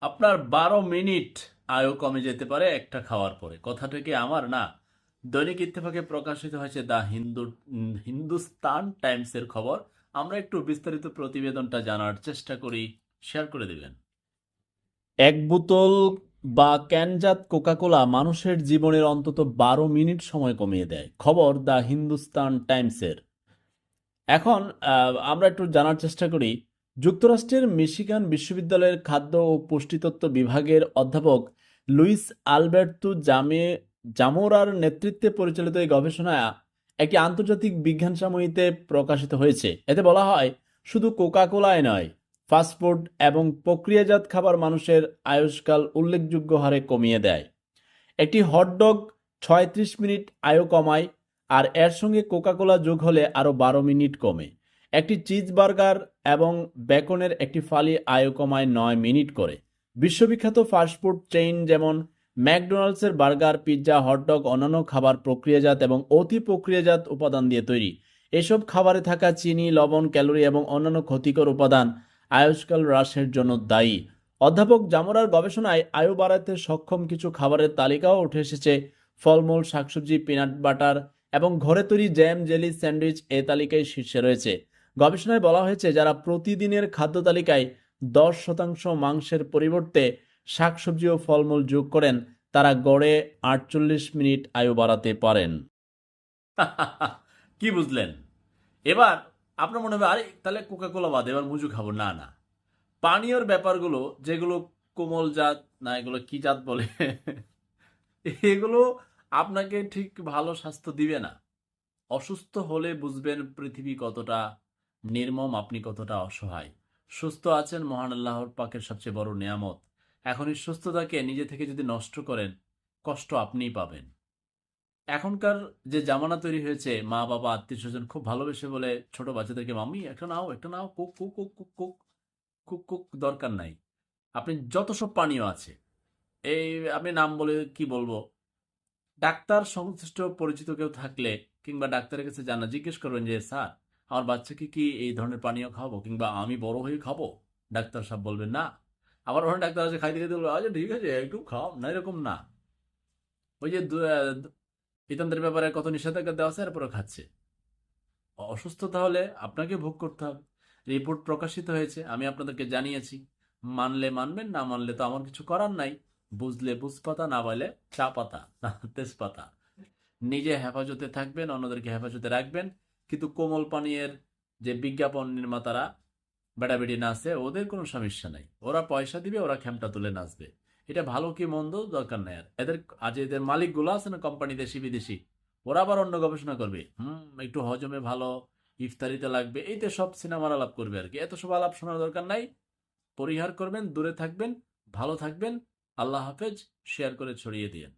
আপনার বারো মিনিট আয়ু কমে যেতে পারে একটা খাওয়ার পরে। কথাটা কি আমার? না। দৈনিক ইত্তেফাকে প্রকাশিত হয়েছে দ্য হিন্দু, হিন্দুস্তান টাইমসের খবর। আমরা একটু বিস্তারিত প্রতিবেদনটা জানার চেষ্টা করি। শেয়ার করে দিবেন। এক বোতল বা ক্যানজাত কোকাকোলা মানুষের জীবনের অন্তত বারো মিনিট সময় কমিয়ে দেয়। খবর দ্য হিন্দুস্তান টাইমসের। এখন আমরা একটু জানার চেষ্টা করি যুক্তরাষ্ট্রের মিশিগান বিশ্ববিদ্যালয়ের খাদ্য ও পুষ্টিতত্ত্ব বিভাগের অধ্যাপক লুইস আলবের্তো জামে, জামোরার নেতৃত্বে পরিচালিত এই গবেষণা একটি আন্তর্জাতিক বিজ্ঞান সাময়িকীতে প্রকাশিত হয়েছে। এতে বলা হয়, শুধু কোকাকোলায় নয়, ফাস্টফুড এবং প্রক্রিয়াজাত খাবার মানুষের আয়ুষ্কাল উল্লেখযোগ্য হারে কমিয়ে দেয়। একটি হটডগ ছয়ত্রিশ মিনিট আয়ু কমায়, আর এর সঙ্গে কোকাকোলা যোগ হলে আরও বারো মিনিট কমে। একটি চিজ বার্গার এবং বেকনের একটি ফালি আয়ু কমায় নয় মিনিট করে। বিশ্ববিখ্যাত ফাস্টফুড চেইন যেমন ম্যাকডোনাল্ডসের বার্গার, পিৎজা, হটডগ, অন্যান্য খাবার প্রক্রিয়াজাত এবং অতি প্রক্রিয়াজাত উপাদান দিয়ে তৈরি। এসব খাবারে থাকা চিনি, লবণ, ক্যালোরি এবং অন্যান্য ক্ষতিকর উপাদান আয়ুষ্কাল হ্রাসের জন্য দায়ী। অধ্যাপক জামরার গবেষণায় আয়ু বাড়াতে সক্ষম কিছু খাবারের তালিকাও উঠে এসেছে। ফলমূল, শাকসবজি, পিনাট বাটার এবং ঘরে তৈরি জ্যাম, জেলি স্যান্ডউইচ এ তালিকায় শীর্ষে রয়েছে। গবেষণায় বলা হয়েছে, যারা প্রতিদিনের খাদ্য তালিকায় দশ শতাংশ মাংসের পরিবর্তে শাকসবজি ও ফলমূল যোগ করেন, তারা গড়ে আটচল্লিশ মিনিট আয়ু বাড়াতে পারেন। কি বুঝলেন? এবার আপনার মনে হবে, আরে, তাহলে কোকা কোলা বাদে, এবার মুজু খাব। না না। পানীয়র ব্যাপারগুলো, যেগুলো কোমল জাত, না, এগুলো কি জাত বলে? এগুলো আপনাকে ঠিক ভালো স্বাস্থ্য দিবে না। অসুস্থ হলে বুঝবেন পৃথিবী কতটা নির্মম আপনি কতটা অসহায়। সুস্থ আছেন মহান আল্লাহর পাকের সবচেয়ে বড় নিয়ামত। এখন এই সুস্থতাকে নিজে থেকে যদি নষ্ট করেন, কষ্ট আপনিই পাবেন। এখনকার যে জামানা তৈরি হয়েছে, মা, বাবা, আত্মীয় স্বজন খুব ভালোবেসে বলে, ছোট বাচ্চাদেরকে মামি একটা নাও একটা নাও, কুক কুক কুক কুক কুক কুক কুক, দরকার নাই। আপনি যত সব পানীয় আছে, এই আপনি নাম বলে কি বলব? ডাক্তার সংশ্লিষ্ট পরিচিত কেউ থাকলে কিংবা ডাক্তারের কাছে জানা, জিজ্ঞেস করবেন যে, স্যার আমার বাচ্চাকে কি এই ধরনের পানীয় খাব কিংবা আমি বড় হয়ে খাব? ডাক্তার সাহেব বলবেন, না। আবার ওখানে ডাক্তার আছে খাইতে খাইতে বলবে আচ্ছা ঠিক আছে, একটু খাও। না, এরকম না। ওই যে পিতান্তের ব্যাপারে কত নিষেধাজ্ঞা দেওয়া আছে এরপরে খাচ্ছে। অসুস্থতা হলে আপনাকে ভোগ করতে হবে। রিপোর্ট প্রকাশিত হয়েছে, আমি আপনাদেরকে জানিয়েছি। মানলে মানবেন, না মানলে তো আমার কিছু করার নাই। বুঝলে বুঝপাতা, না বলে চা পাতা তেজপাতা। নিজে হেফাজতে থাকবেন, অন্যদেরকে হেফাজতে রাখবেন। কিন্তু কোমল পানীয়ের যে বিজ্ঞাপন নির্মাতারা বেড়াবেড়ি নাচে ওদের কোনো সমস্যা নাই। ওরা পয়সা দিবে, ওরা খেমটা তুলে নাচবে। এটা ভালো কি মন্দ দরকার নেই আর। এদের আজ এদের মালিকগুলো আছে না কোম্পানি দেশি বিদেশি ওরা আবার অন্য গবেষণা করবে। হুম, একটু হজমে ভালো, ইফতারিতে লাগবে এইতে সব সিনেমার আলাপ করবে আর কি। এত সব আলাপ শোনার দরকার নাই। পরিহার করবেন, দূরে থাকবেন, ভালো থাকবেন। আল্লাহ হাফেজ, শেয়ার করে ছড়িয়ে দিয়েন।